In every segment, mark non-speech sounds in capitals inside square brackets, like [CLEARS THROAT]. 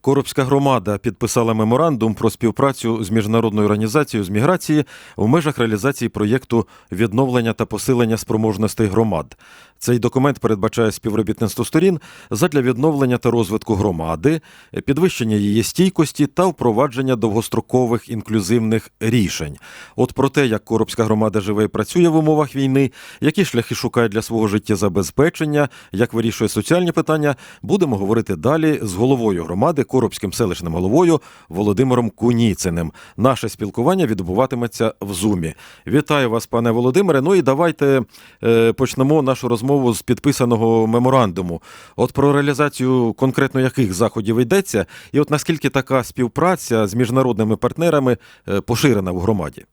Коробська громада підписала меморандум про співпрацю з міжнародною організацією з міграції в межах реалізації проєкту відновлення та посилення спроможностей громад. Цей документ передбачає співробітництво сторін задля відновлення та розвитку громади, підвищення її стійкості та впровадження довгострокових інклюзивних рішень. От про те, як Коробська громада живе і працює в умовах війни, які шляхи шукає для свого життєзабезпечення, як вирішує соціальні питання, будемо говорити далі з головою громади, Коробським селищним головою Володимиром Куніциним. Наше спілкування відбуватиметься в Зумі. Вітаю вас, пане Володимире. Ну і давайте е, почнемо нашу розмову з підписаного меморандуму. От про реалізацію конкретно яких заходів йдеться, і от наскільки така співпраця з міжнародними партнерами е, поширена в громаді.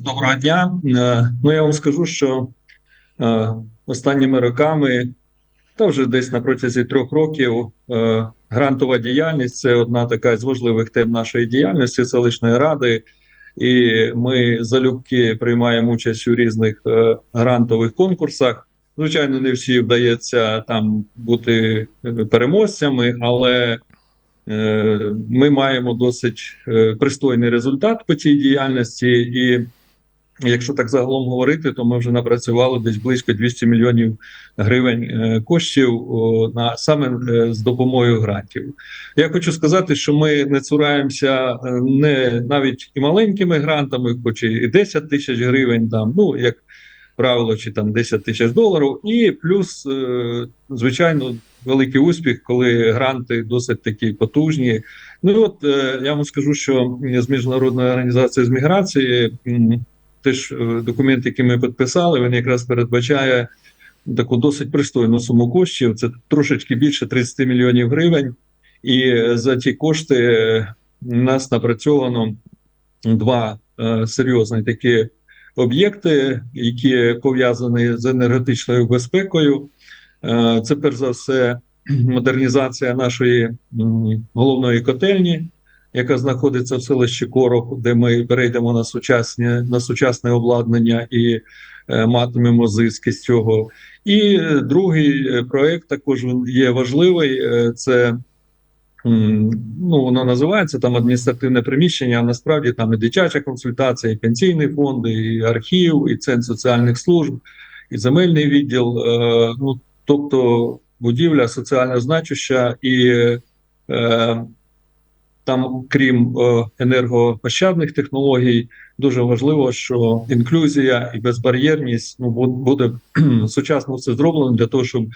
Доброго дня. Е, Ну я вам скажу, що останніми роками, та вже десь на протязі трьох років, е, грантова діяльність це одна така з важливих тем нашої діяльності селищної ради. І ми залюбки приймаємо участь у різних е, грантових конкурсах. Звичайно, не всі вдається там бути е, переможцями, але е, ми маємо досить е, пристойний результат по цій діяльності. І якщо так загалом говорити, то ми вже напрацювали десь близько 200 мільйонів гривень е, коштів на саме е, з допомогою грантів. Я хочу сказати, що ми не цураємося е, не навіть і маленькими грантами, хоч і 10 тисяч гривень, там ну як правило, чи там 10 тисяч доларів, і плюс, звичайно, великий успіх, коли гранти досить такі потужні. Ну і от я вам скажу, що з міжнародної організації з міграції теж е, документ, який ми підписали, він якраз передбачає таку досить пристойну суму коштів. Це трошечки більше 30 мільйонів гривень. І е, за ті кошти е, у нас напрацьовано два серйозні такі об'єкти, які пов'язані з енергетичною безпекою. Це перш за все [CLEARS THROAT] модернізація нашої головної котельні, яка знаходиться в селищі Короб, де ми перейдемо на сучасне, на сучасне обладнання і е, матимемо зиски з цього. І е, другий е, проект також є важливий. Це ну, воно називається там адміністративне приміщення. А насправді там і дитяча консультація, і пенсійний фонд, і архів, і центр соціальних служб, і земельний відділ. Ну тобто будівля соціально значуща і. Там, крім е, енергоощадних технологій, дуже важливо, що інклюзія і безбар'єрність ну буде [CLEARS THROAT] сучасно все зроблено для того, щоб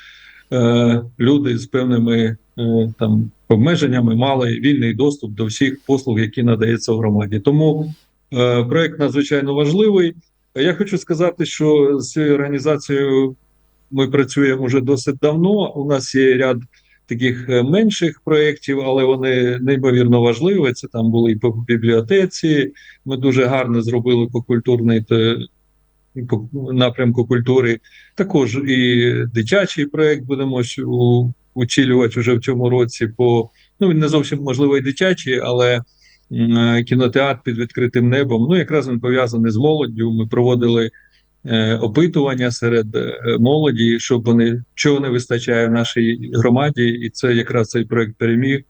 е, люди з певними е, там обмеженнями мали вільний доступ до всіх послуг, які надаються в громаді. Тому е, проект надзвичайно важливий. Я хочу сказати, що з цією організацією ми працюємо вже досить давно. У нас є ряд таких е, менших проєктів, але вони неймовірно важливі. Це там були і по бібліотеці. Ми дуже гарно зробили по культурній та по напрямку культури. Також і дитячий проєкт будемо училювати вже в цьому році. По ну він не зовсім можливо і дитячий, але е, кінотеатр під відкритим небом. Ну якраз він пов'язаний з молоддю. Ми проводили опитування серед е, молоді, щоб вони чого не вистачає в нашій громаді, і це якраз цей проект переміг.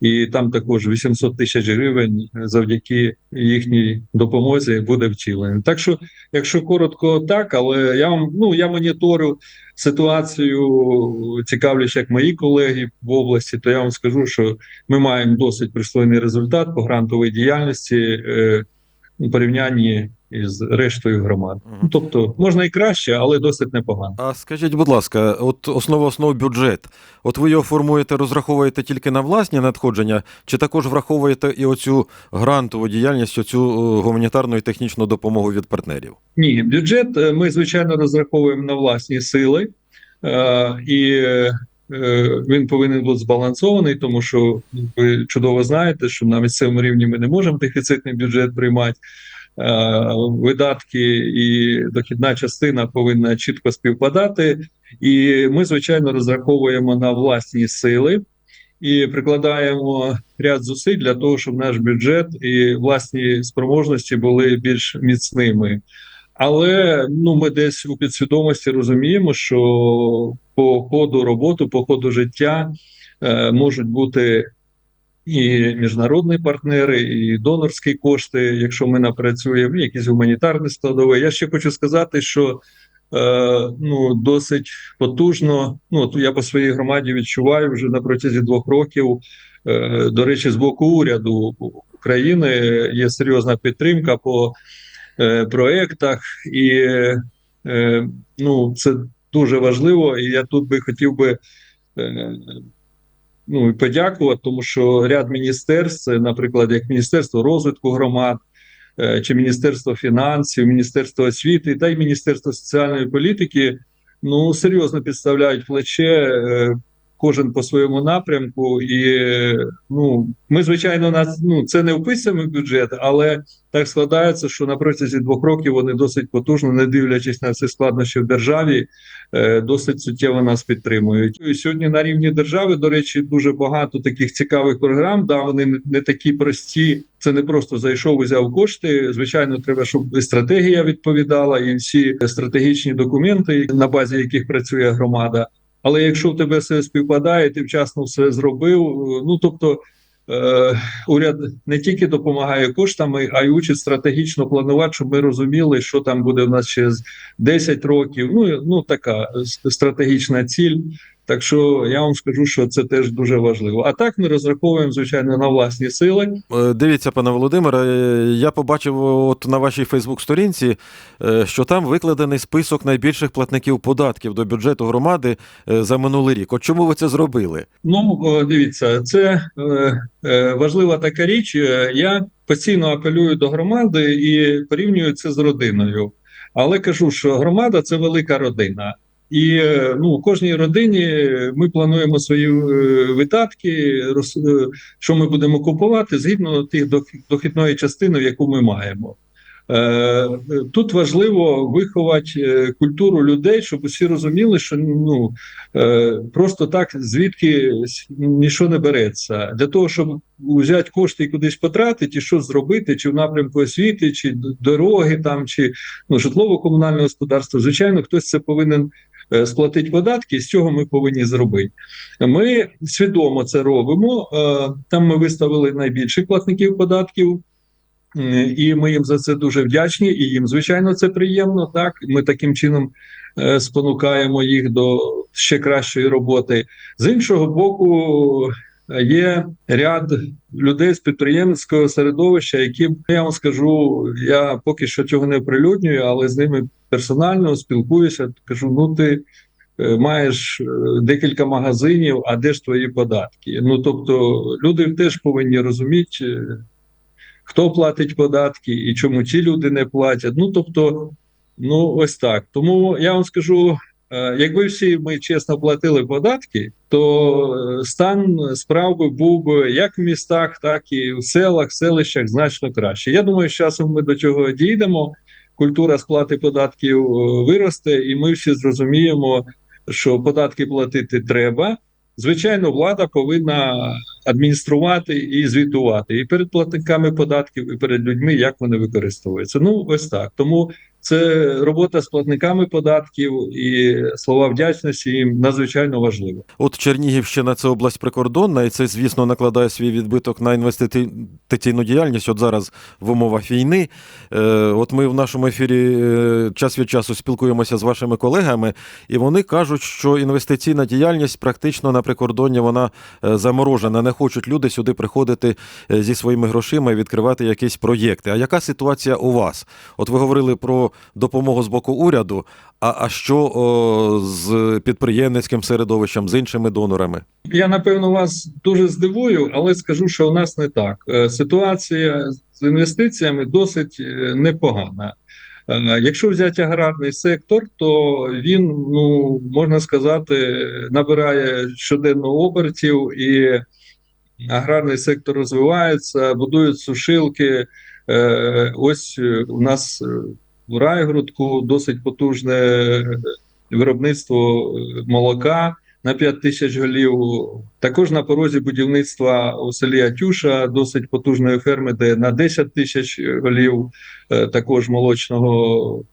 І там також 800 тисяч гривень завдяки їхній допомозі буде втілений. Так що, якщо коротко, так, але я вам ну я моніторю ситуацію, цікавлюсь, як мої колеги в області, то я вам скажу, що ми маємо досить пристойний результат по грантовій діяльності е, у порівнянні із рештою громад. Ну, тобто можна і краще, але досить непогано. А скажіть, будь ласка, от основа основ бюджет. От ви його формуєте, розраховуєте тільки на власні надходження, чи також враховуєте і оцю грантову діяльність, оцю е, гуманітарну і технічну допомогу від партнерів? Ні, бюджет е, ми звичайно розраховуємо на власні сили, е, і він повинен бути збалансований, тому що ви чудово знаєте, що на місцевому рівні ми не можемо дефіцитний бюджет приймати. Е, Видатки і дохідна частина повинна чітко співпадати, і ми, звичайно, розраховуємо на власні сили і прикладаємо ряд зусиль для того, щоб наш бюджет і власні спроможності були більш міцними. Але ну, ми десь у підсвідомості розуміємо, що по ходу роботи, по ходу життя е, можуть бути і міжнародні партнери, і донорські кошти, якщо ми напрацюємо, якісь гуманітарні складові. Я ще хочу сказати, що е, ну, досить потужно. Ну, я по своїй громаді відчуваю вже на протязі двох років. Е, до речі, з боку уряду України є серйозна підтримка по е, проєктах, і е, ну, це дуже важливо. І я тут би хотів би е, ну, і подякувати, тому що ряд міністерств, наприклад, як Міністерство розвитку громад, е, чи Міністерство фінансів, Міністерство освіти та й Міністерство соціальної політики, ну серйозно підставляють плече. Кожен по своєму напрямку, і ну ми звичайно нас ну це не вписуємо в бюджет, але так складається, що на протязі двох років вони досить потужно, не дивлячись на всі складнощі в державі, е, досить суттєво нас підтримують. І сьогодні на рівні держави, до речі, дуже багато таких цікавих програм. Да, вони не такі прості. Це не просто зайшов, взяв кошти. Звичайно, треба, щоб і стратегія відповідала, і всі стратегічні документи, на базі яких працює громада. Але якщо в тебе все співпадає, ти вчасно все зробив. Ну тобто. Е, уряд не тільки допомагає коштами, а й учить стратегічно планувати, щоб ми розуміли, що там буде в нас через 10 років. Ну ну така стратегічна ціль. Так що я вам скажу, що це теж дуже важливо. А так ми розраховуємо звичайно на власні сили. Е, Дивіться, пане Володимире, е, я побачив от на вашій Фейсбук-сторінці, е, що там викладений список найбільших платників податків до бюджету громади е, за минулий рік. От чому ви це зробили? Ну, дивіться, це е, е, важлива така річ. Е, Я постійно апелюю до громади і порівнюю це з родиною. Але кажу, що громада це велика родина. І е, ну, кожній родині ми плануємо свої е, видатки, роз- е, що ми будемо купувати згідно тих дох- дохідної частини, яку ми маємо. Тут важливо виховати культуру людей, щоб усі розуміли, що ну просто так звідки нічого не береться. Для того, щоб взяти кошти і кудись потратити, і щось зробити, чи в напрямку освіти, чи дороги, там, чи ну, житлово-комунальне господарство, звичайно, хтось це повинен е, сплатити податки, з цього ми повинні зробити. Ми свідомо це робимо. Е, Там ми виставили найбільших платників податків. І ми їм за це дуже вдячні, і їм, звичайно, це приємно. Так, ми таким чином е, спонукаємо їх до ще кращої роботи. З іншого боку, є ряд людей з підприємницького середовища, які я вам скажу, я поки що цього не оприлюднюю, але з ними персонально спілкуюся. Кажу: ну ти. е, Маєш е, декілька магазинів, а де ж твої податки? Ну тобто, люди теж повинні розуміти, е, хто платить податки і чому ті люди не платять. Ну тобто, ну ось так. Тому я вам скажу: е, якби всі ми чесно платили податки, то е, стан справ був би як в містах, так і в селах, селищах значно краще. Я думаю, з часом ми до цього дійдемо. Культура сплати податків е, виросте, і ми всі зрозуміємо, що податки платити треба. Звичайно, влада повинна адмініструвати і звітувати і перед платниками податків, і перед людьми, як вони використовуються. Ну, ось так. Тому це робота з платниками податків і слова вдячності їм надзвичайно важливо. От Чернігівщина це область прикордонна, і це, звісно, накладає свій відбиток на інвестиційну діяльність. От зараз в умовах війни. Е, От ми в нашому ефірі е, час від часу спілкуємося з вашими колегами, і вони кажуть, що інвестиційна діяльність практично на прикордонні вона е, заморожена. Не хочуть люди сюди приходити зі своїми грошима і відкривати якісь проєкти. А яка ситуація у вас? От ви говорили про допомогу з боку уряду. А, а що о, з підприємницьким середовищем, з іншими донорами? Я напевно вас дуже здивую, але скажу, що у нас не так. Е, Ситуація з інвестиціями досить е, непогана. Е, Якщо взяти аграрний сектор, то він, ну можна сказати, набирає щоденно обертів, і аграрний сектор розвивається, будують сушилки. Ось у нас в Райгородку досить потужне виробництво е, молока на 5 тисяч голів. Також на порозі будівництва у селі Атюша досить потужної ферми, де на 10 тисяч голів е, також молочного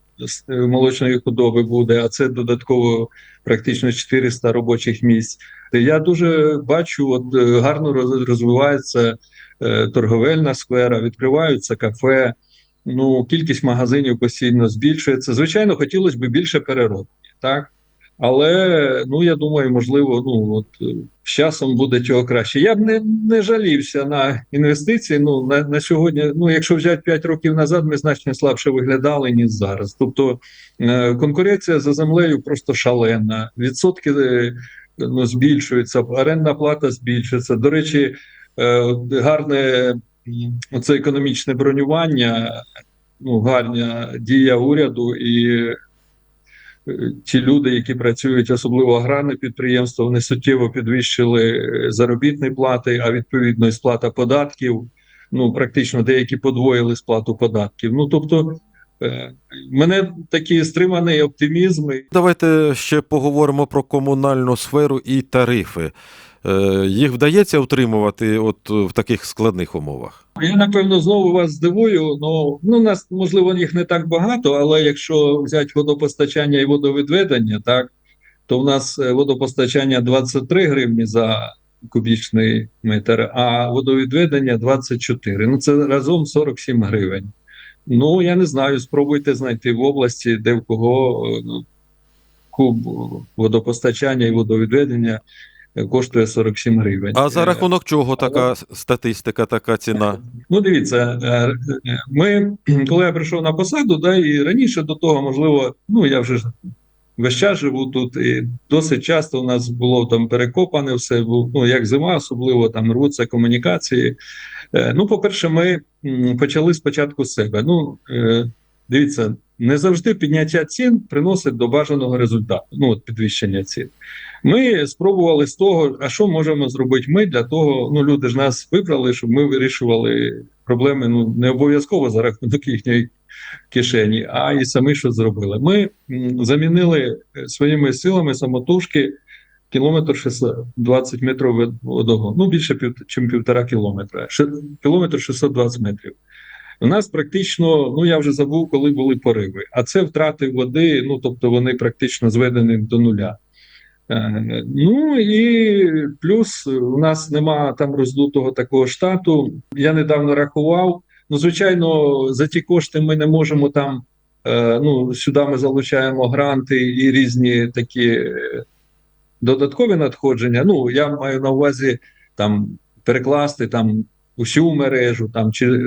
е, молочної худоби буде, а це додатково практично 400 робочих місць. Я дуже бачу, от е, гарно розвивається е, торговельна сфера, відкриваються кафе. Ну, кількість магазинів постійно збільшується. Звичайно, хотілося б більше переробки, так? Але ну я думаю, можливо, ну от е, з часом буде чого краще. Я б не, не жалівся на інвестиції. Ну на, на сьогодні, ну якщо взяти 5 років назад, ми значно слабше виглядали ніж зараз. Тобто е, конкуренція за землею просто шалена. Відсотки е, ну, збільшуються, орендна плата збільшується. До речі, гарне м, це економічне бронювання, ну гарна дія уряду і е, ті люди, які працюють, особливо аграрне підприємство, вони суттєво підвищили е, заробітні плати, а відповідно і сплата податків. Ну практично деякі подвоїли сплату податків. Ну тобто, е, мене такий стриманий оптимізм. Давайте ще поговоримо про комунальну сферу і тарифи. Е, Їх вдається утримувати от в таких складних умовах. Я напевно знову вас здивую. Ну ну нас можливо їх не так багато, але якщо взяти водопостачання і водовідведення, так то в нас е, водопостачання 23 гривні за кубічний метр, а водовідведення 24. Ну це разом 47 гривень. Ну я не знаю. Спробуйте знайти в області, де в кого е, ну, куб водопостачання і водовідведення е, коштує 47 гривень. А за рахунок чого така статистика, така ціна? Ну, дивіться, е, е, ми, коли я прийшов на посаду, да, і раніше до того, можливо, ну я вже весь час живу тут, і досить часто у нас було там перекопане все, ну як зима, особливо там рвуться комунікації. Е, Ну, по-перше, ми почали спочатку з себе. Ну, дивіться, не завжди підняття цін приносить до бажаного результату, ну, от підвищення цін. Ми спробували з того, а що можемо зробити ми для того, ну люди ж нас вибрали, щоб ми вирішували проблеми ну не обов'язково за рахунок їхньої кишені, а і самі що зробили. Ми замінили е, своїми силами самотужки кілометр 620 метрів водогону, ну більше пів, чим півтора кілометра, Ще- кілометр 620 метрів. У нас практично, ну я вже забув, коли були пориви, а це втрати води, ну тобто вони практично зведені до нуля. Е, Ну і плюс у нас нема там роздутого такого штату. Я недавно рахував. Ну, звичайно, за ті кошти ми не можемо там. е, Ну, сюди ми залучаємо гранти і різні такі е, додаткові надходження. Ну, я маю на увазі там перекласти там усю мережу, там чи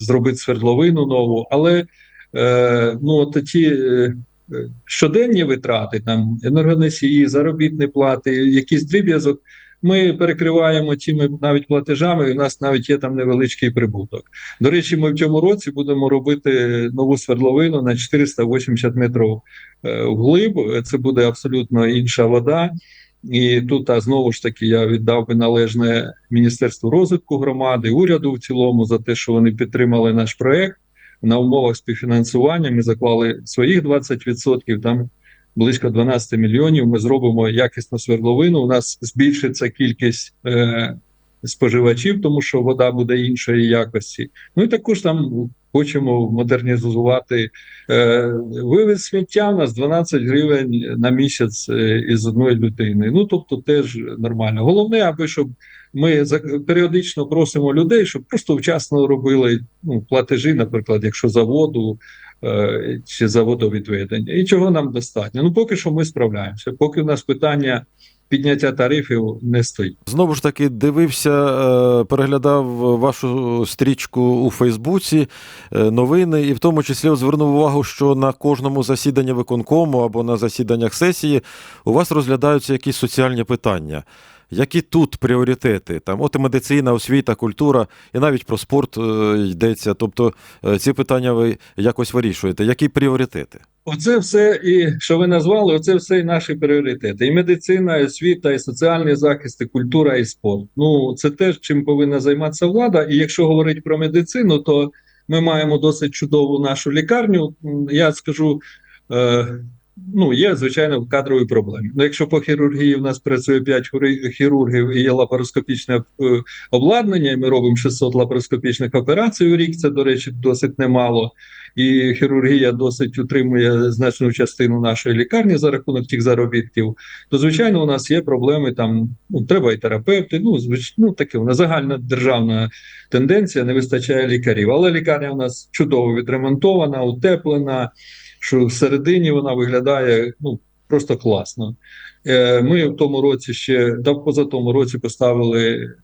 зробити свердловину нову, але е, ну, от ті щоденні витрати, там енергоносії, заробітні плати, якийсь дріб'язок. Ми перекриваємо тими навіть платежами. і У нас навіть є там невеличкий прибуток. До речі, ми в цьому році будемо робити нову свердловину на 480 метрів е, вглиб. Це буде абсолютно інша вода. І тут а знову ж таки я віддав би належне Міністерству розвитку громади, уряду в цілому за те, що вони підтримали наш проект на умовах співфінансування. Ми заклали своїх 20%, там близько 12 мільйонів. Ми зробимо якісну свердловину. У нас збільшиться кількість е, споживачів, тому що вода буде іншої якості. Ну і також там хочемо модернізувати е, вивіз сміття. У нас 12 гривень на місяць е, із одної людини. Ну тобто, теж нормально. Головне, аби щоб ми періодично просимо людей, щоб просто вчасно робили ну, платежі, наприклад, якщо за воду е, чи за водовідведення. І чого нам достатньо? Ну поки що ми справляємося. Поки у нас питання підняття тарифів не стоїть. Знову ж таки, дивився, е, переглядав вашу стрічку у Фейсбуці, е, новини, і в тому числі звернув увагу, що на кожному засіданні виконкому або на засіданнях сесії у вас розглядаються якісь соціальні питання. Які тут пріоритети? Там от і медицина, освіта, культура, і навіть про спорт е, йдеться. Тобто е, ці питання ви якось вирішуєте. Які пріоритети? Оце все, і що ви назвали, оце все і наші пріоритети. І медицина, і освіта, і соціальний захист, і культура, і спорт. Ну це теж чим повинна займатися влада. І якщо говорити про медицину, то ми маємо досить чудову нашу лікарню. Я скажу. Ну, є, звичайно, кадрові проблеми. Ну, якщо по хірургії в нас працює 5 хірургів і є лапароскопічне е, обладнання, і ми робимо 600 лапароскопічних операцій у рік, це, до речі, досить немало. і хірургія досить утримує значну частину нашої лікарні за рахунок тих заробітків, то звичайно у нас є проблеми там. Ну, треба і терапевти. Ну, звич... ну таке нас загальна державна тенденція, не вистачає лікарів. Але лікарня у нас чудово відремонтована, утеплена. Що всередині вона виглядає ну просто класно. Е, Ми в тому році ще да, поза тому році поставили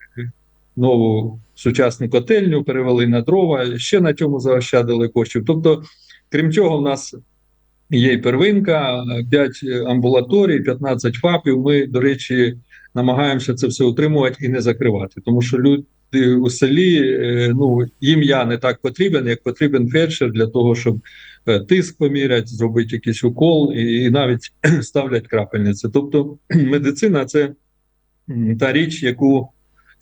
нову сучасну котельню, перевели на дрова, ще на цьому заощадили коштів. Тобто, крім цього, в нас є і первинка, 5 амбулаторій, 15 ФАПів. Ми, до речі, намагаємося це все утримувати і не закривати, тому що люди у селі е, ну їм я не так потрібен, як потрібен фельдшер для того, щоб тиск поміряти, зробити якийсь укол і, і навіть [CLEARS THROAT] ставлять крапельниці. Тобто [CLEARS THROAT] медицина це та річ, яку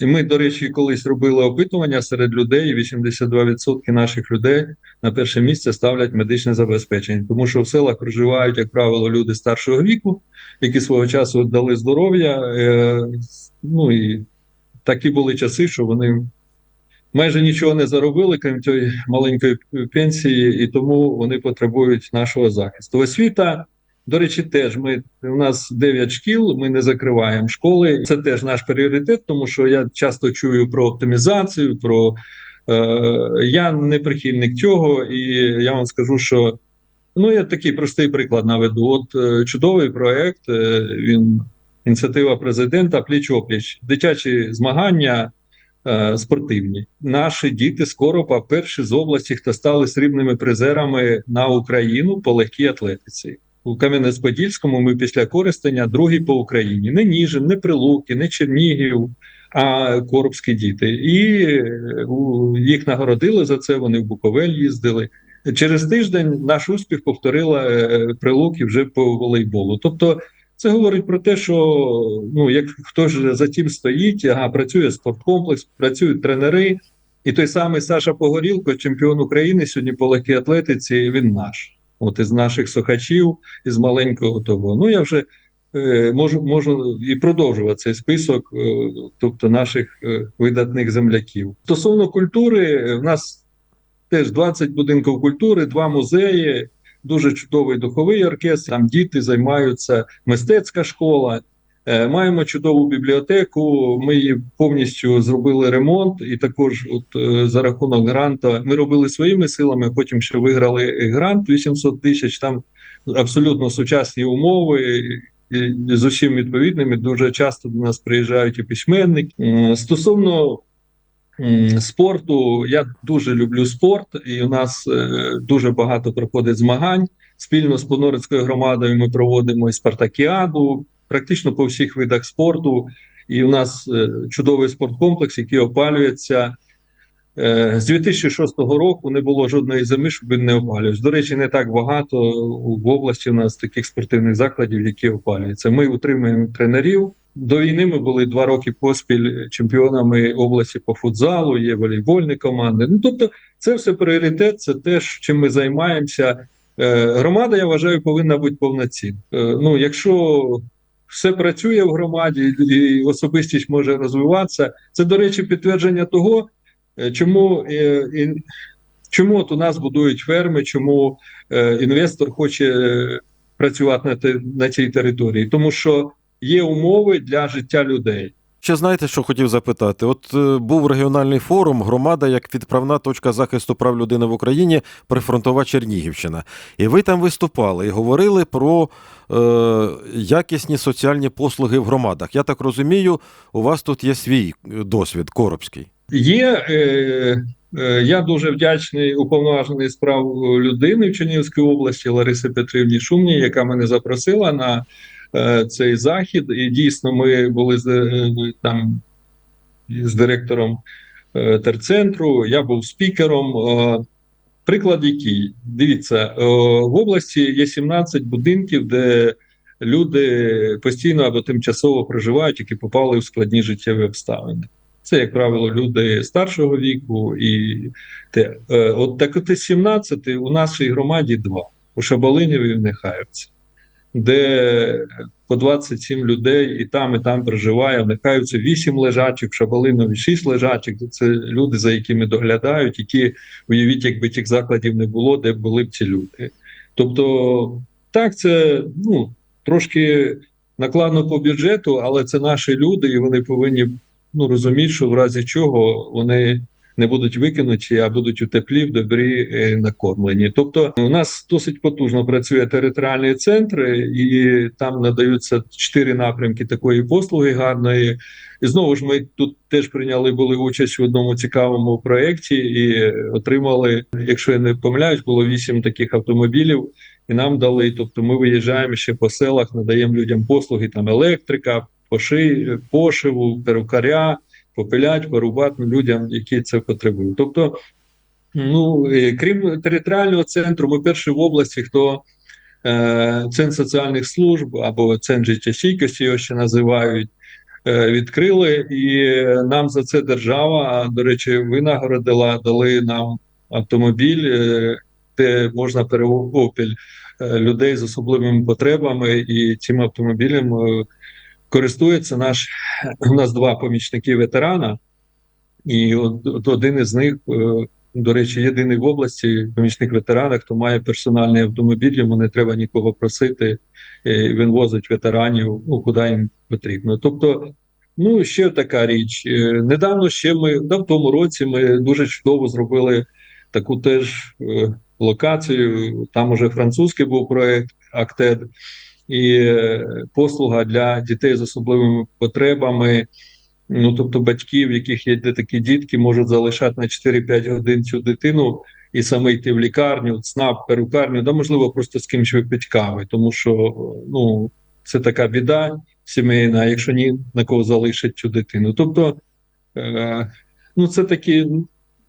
і ми, до речі, колись робили опитування серед людей. і 82% наших людей на перше місце ставлять медичне забезпечення, тому що в селах проживають, як правило, люди старшого віку, які свого часу дали здоров'я. Е, ну і такі були часи, що вони майже нічого не заробили, крім цієї маленької пенсії, і тому вони потребують нашого захисту. Освіта. До речі, теж ми у нас 9 шкіл, ми не закриваємо школи. Це теж наш пріоритет, тому що я часто чую про оптимізацію. Про е, я не прихильник цього, і я вам скажу, що ну я такий простий приклад наведу. От е, чудовий проект. Е, він ініціатива президента пліч опліч, дитячі змагання. Е, Спортивні наші діти з Коропа перші з області, хто стали срібними призерами на Україну по легкій атлетиці у Кам'янець-Подільському. Ми після користення другі по Україні. Не Ніжин, не Прилуки, не Чернігів, а коробські діти. І е, їх нагородили за це. Вони в Буковель їздили. Через тиждень наш успіх повторила е, Прилуки вже по волейболу. Тобто. Це говорить про те, що ну як хто ж за тим стоїть, ага, працює спорткомплекс, працюють тренери, і той самий Саша Погорілко, чемпіон України сьогодні по легкій атлетиці, він наш. От із наших сухачів, із маленького того. Ну я вже е, можу можу і продовжувати цей список, е, тобто наших е, видатних земляків. Стосовно культури, в нас теж 20 будинків культури, два музеї, дуже чудовий духовий оркестр. Там діти займаються мистецька школа. Е, Маємо чудову бібліотеку. Ми її повністю зробили ремонт, і також, от е, за рахунок гранта, ми робили своїми силами. Потім ще виграли грант 800 тисяч. Там абсолютно сучасні умови. і З усім відповідними дуже часто до нас приїжджають і письменники. Стосовно спорту, я дуже люблю спорт, і у нас е, дуже багато проходить змагань. Спільно з Понорицькою громадою ми проводимо і спартакіаду, практично по всіх видах спорту. І у нас е, чудовий спорткомплекс, який опалюється. Е, З 2006 року не було жодної зими, щоб він не опалювався. До речі, не так багато в області у нас таких спортивних закладів, які опалюються. Ми утримуємо тренерів. До війни ми були два роки поспіль чемпіонами області по футзалу, є волейбольні команди. Ну тобто, це все пріоритет, це те, чим ми займаємося. Е, Громада, я вважаю, повинна бути повноцінна. Е, Ну, якщо все працює в громаді і особистість може розвиватися, це, до речі, підтвердження того, е, чому, е, і- чому от у нас будують ферми, чому інвестор хоче працювати на, на цій території, тому що є умови для життя людей. Ще знаєте, що хотів запитати? От е, був регіональний форум, громада як відправна точка захисту прав людини в Україні, прифронтова Чернігівщина. І ви там виступали і говорили про е, якісні соціальні послуги в громадах. Я так розумію, у вас тут є свій е, досвід коробський. Є е, е, я дуже вдячний уповноважений з прав людини в Чернігівській області Ларисі Петрівні Шумній, яка мене запросила на цей захід. І дійсно, ми були з е, там з директором е, терцентру. Я був спікером. Е, приклад який дивіться е, в області є 17 будинків, де люди постійно або тимчасово проживають, які попали в складні життєві обставини. Це, як правило, люди старшого віку і те. Е, От так от із 17 у нашій громаді два у Шабалиніві і в Нехаївці. Де по 27 людей і там, і там проживає. Нехай це 8 лежачих, в Шабалинові 6 лежачих. Це люди, за якими доглядають, які уявіть, якби тих закладів не було, де були б ці люди. Тобто, так, це ну, трошки накладно по бюджету, але це наші люди, і вони повинні ну, розуміти, що в разі чого вони не будуть викинуті, а будуть у теплі, в добрі е, накормлені. Тобто, у нас досить потужно працює територіальний центр, і там надаються чотири напрямки такої послуги гарної. І знову ж ми тут теж прийняли були участь в одному цікавому проєкті і отримали, якщо я не помиляюсь, було вісім таких автомобілів, і нам дали. Тобто, ми виїжджаємо ще по селах, надаємо людям послуги там електрика, поши, пошиву, перукаря, попилять, порубати ну, людям, які це потребують. Тобто, ну е, крім територіального центру, ми перші в області, хто е, центр соціальних служб або центр життєстійкості його ще називають. е, Відкрили, і нам за це держава, до речі, винагородила, дали нам автомобіль, е, де можна перевопіль людей з особливими потребами, і цим автомобілем е, користується наш у нас два помічники ветерана, і от, один із них, е, до речі, єдиний в області помічник ветерана, хто має персональний автомобіль, йому не треба нікого просити. е, Він возить ветеранів, ну куди їм потрібно. Тобто, ну ще така річ. Е, Недавно ще ми да, в тому році ми дуже чудово зробили таку теж локацію. Там уже французький був проект Актед і е, послуга для дітей з особливими потребами. Ну, тобто, батьків, в яких є такі дітки, можуть залишати на 4-5 годин цю дитину і саме йти в лікарню, ЦНАП, перукарню, да, можливо, просто з кимось випити кави, тому що ну, це така біда сімейна, якщо ні на кого залишать цю дитину. Тобто, е, ну, це такі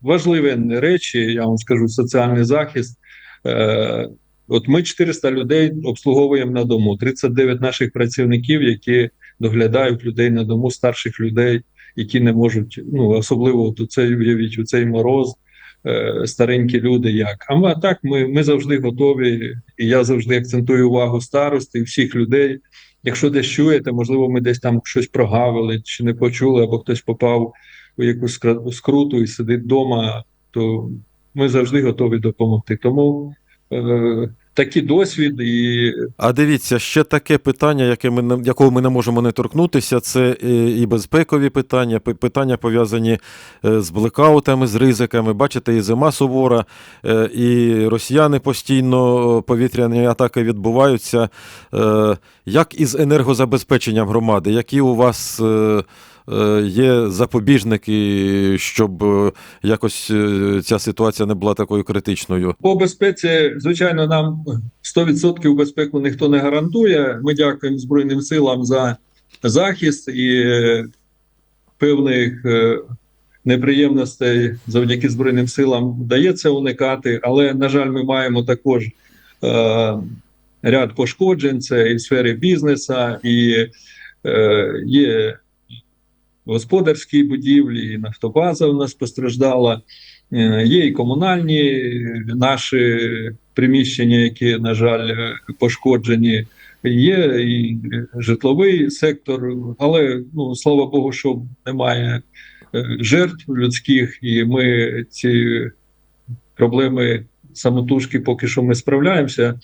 важливі речі, я вам скажу, соціальний захист. Е, От ми 400 людей обслуговуємо на дому, 39 наших працівників, які доглядають людей на дому, старших людей, які не можуть, ну особливо у цей уявіть у цей мороз, е, старенькі люди. Як а ми так, ми, ми завжди готові, і я завжди акцентую увагу старости і всіх людей. Якщо десь чуєте, можливо, ми десь там щось прогавили чи не почули, або хтось попав у якусь скруту і сидить вдома, то ми завжди готові допомогти. Тому е, такий досвід і А дивіться, ще таке питання, яке ми якого ми не можемо не торкнутися, це е, і безпекові питання, питання пов'язані е, з блекаутами, з ризиками. Бачите, і зима сувора, е, і росіяни постійно повітряні атаки відбуваються. Як із енергозабезпеченням громади? Які у вас є запобіжники, щоб е, якось е, ця ситуація не була такою критичною? По безпеці, звичайно, нам 100% безпеку ніхто не гарантує. Ми дякуємо Збройним силам за захист і е, певних е, неприємностей завдяки Збройним силам вдається уникати. Але, на жаль, ми маємо також е, ряд пошкоджень. Це і в сфері бізнесу, і е, є господарські будівлі, і нафтобаза у нас постраждала. Е, Є і комунальні наші приміщення, які, на жаль, е, пошкоджені. Є і житловий сектор, але ну слава Богу, що немає е, жертв людських, і ми ці проблеми самотужки поки що ми справляємося.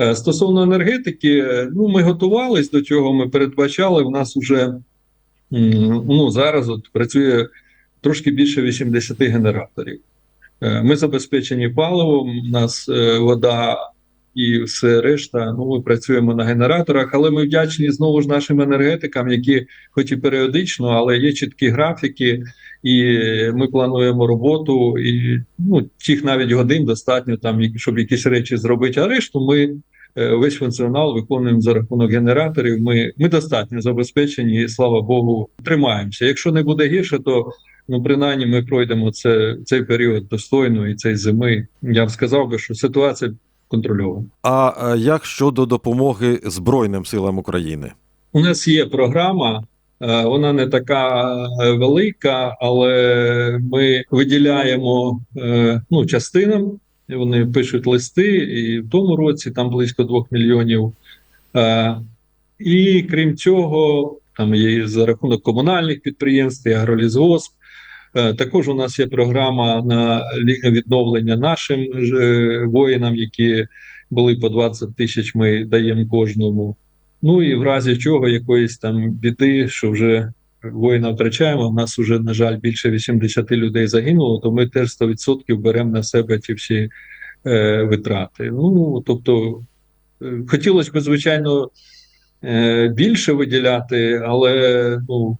Е, Стосовно енергетики, е, ну ми готувались до цього. Ми передбачали. У нас вже ну зараз от працює трошки більше 80 генераторів. Е, Ми забезпечені паливом, у нас е, вода і все решта. Ну, ми працюємо на генераторах, але ми вдячні знову ж нашим енергетикам, які, хоч і періодично, але є чіткі графіки, і ми плануємо роботу. І ну, тих навіть годин достатньо там, щоб якісь речі зробити. А решту ми весь функціонал виконуємо за рахунок генераторів. Ми, ми достатньо забезпечені, і слава Богу, тримаємося. Якщо не буде гірше, то ну принаймні ми пройдемо це, цей період достойно і цей зими. Я б сказав би, що ситуація контрольована. А е, як щодо допомоги Збройним силам України? У нас є програма. е, Вона не така е, велика, але ми виділяємо е, ну, частинам. Вони пишуть листи, і в тому році там близько 2 мільйонів Е, І крім цього, там є за рахунок комунальних підприємств, і агролізгосп. Е, Також у нас є програма на відновлення нашим е, воїнам, які були по 20 тисяч. Ми даємо кожному. Ну і в разі чого якоїсь там біди, що вже воїна втрачаємо. У нас вже, на жаль, більше 80 людей загинуло, то ми теж 100% беремо на себе ці всі е, витрати. Ну тобто, е, хотілося б, звичайно, е, більше виділяти, але ну,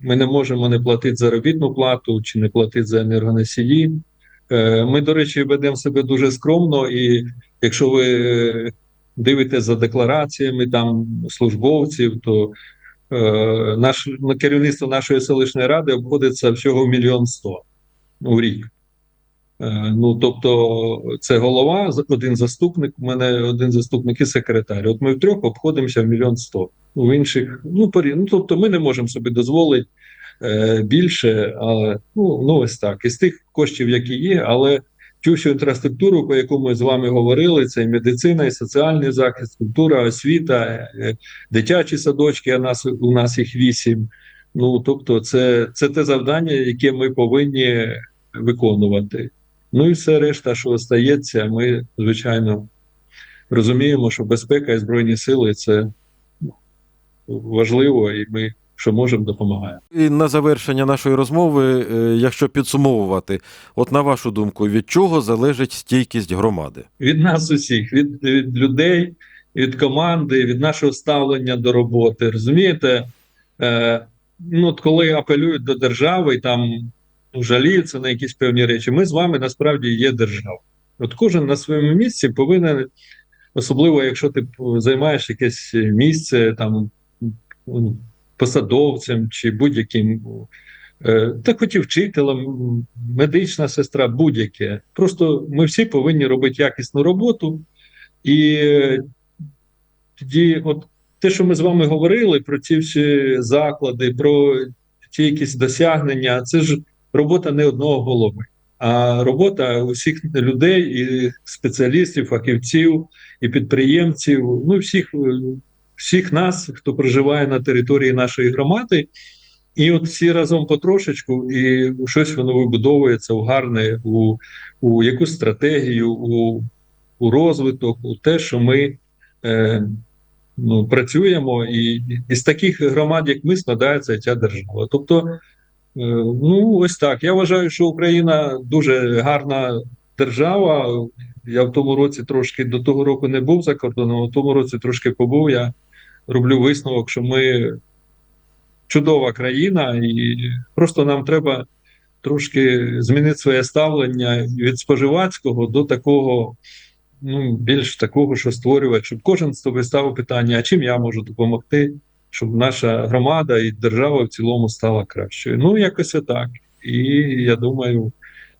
ми не можемо не платити заробітну плату чи не платити за енергоносії. Е, Ми, до речі, ведемо себе дуже скромно, і якщо ви дивитесь за деклараціями там службовців, то е, наш, на керівництво нашої селищної ради обходиться всього мільйон сто у рік. Е, Ну, тобто, це голова, один заступник, у мене один заступник і секретар. От ми втрьох обходимося в мільйон сто. У інших, ну, порі... ну тобто, ми не можемо собі дозволити е, більше, але ну, ну ось так. Із тих коштів, які є, але цю всю інфраструктуру, про яку ми з вами говорили, це і медицина, і соціальний захист, культура, освіта, е, дитячі садочки, а нас у нас їх вісім. Ну тобто, це, це те завдання, яке ми повинні виконувати. Ну і все решта, що остається, ми звичайно розуміємо, що безпека і збройні сили це ну, важливо, і ми що можемо допомагаємо. І на завершення нашої розмови, е, якщо підсумовувати, от на вашу думку, від чого залежить стійкість громади? від нас усіх, від, від людей, від команди, від нашого ставлення до роботи. Розумієте, е, ну, от коли апелюють до держави, і там ну, жаліються на якісь певні речі, ми з вами насправді є держава. От кожен на своєму місці повинен, особливо якщо ти займаєш якесь місце там м, посадовцем чи будь-яким. Е, Та хоч і вчителем, медична сестра, будь-яке. Просто ми всі повинні робити якісну роботу. І е, тоді, от те, що ми з вами говорили про ці всі заклади, про ті якісь досягнення, це ж робота не одного голови, а робота усіх людей, і спеціалістів, фахівців, і підприємців, ну всіх, е, всіх нас, хто проживає на території нашої громади. І от всі разом потрошечку, і щось воно вибудовується в гарне, у, у якусь стратегію, у, у розвиток, у те, що ми е, ну, працюємо, і, і з таких громад, як ми, складається ця держава. Тобто, е, ну ось так. Я вважаю, що Україна дуже гарна держава. Я в тому році трошки до того року не був за кордоном, а в тому році трошки побув. Я роблю висновок, що ми чудова країна, і просто нам треба трошки змінити своє ставлення від споживацького до такого, ну, більш такого, що створювати, щоб кожен з тобі ставив питання, а чим я можу допомогти, щоб наша громада і держава в цілому стала кращою. Ну, якось отак. І я думаю,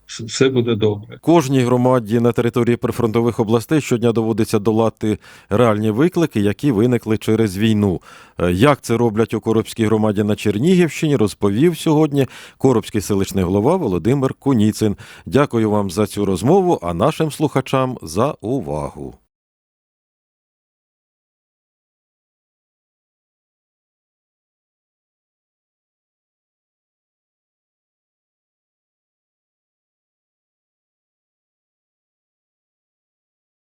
все буде добре. Кожній громаді на території прифронтових областей щодня доводиться долати реальні виклики, які виникли через війну. Е, Як це роблять у Коробській громаді на Чернігівщині, розповів сьогодні Коробський селищний голова Володимир Куніцин. Дякую вам за цю розмову, а нашим слухачам за увагу.